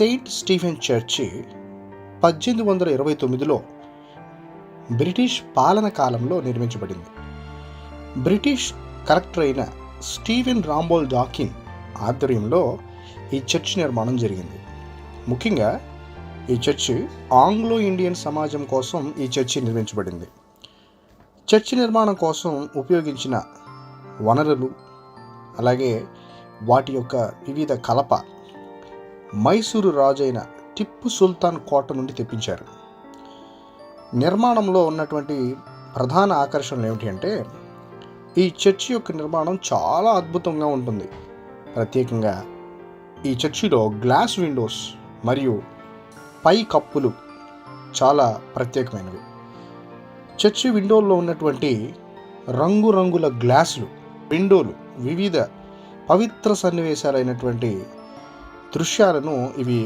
Saint Stephen church పద్దెనిమిది వందల ఇరవై తొమ్మిదిలో బ్రిటిష్ పాలన కాలంలో నిర్మించబడింది. బ్రిటిష్ కలెక్టర్ అయిన స్టీవెన్ రాంబోల్ జాకిన్ ఆధ్వర్యంలో ఈ చర్చి నిర్మాణం జరిగింది. ముఖ్యంగా ఈ చర్చి ఆంగ్లో ఇండియన్ సమాజం కోసం ఈ చర్చి నిర్మించబడింది. చర్చి నిర్మాణం కోసం ఉపయోగించిన వనరులు అలాగే వాటి యొక్క వివిధ కలప మైసూరు రాజైన టిప్పు సుల్తాన్ కోట నుండి తెప్పించారు. నిర్మాణంలో ఉన్నటువంటి ప్రధాన ఆకర్షణలు ఏమిటి అంటే ఈ చర్చి యొక్క నిర్మాణం చాలా అద్భుతంగా ఉంటుంది. ప్రత్యేకంగా ఈ చర్చిలో గ్లాస్ విండోస్ మరియు పై కప్పులు చాలా ప్రత్యేకమైనవి. చర్చి విండోల్లో ఉన్నటువంటి రంగురంగుల గ్లాసులు విండోలు వివిధ పవిత్ర సన్నివేశాలైనటువంటి దృశ్యాలను ఇవి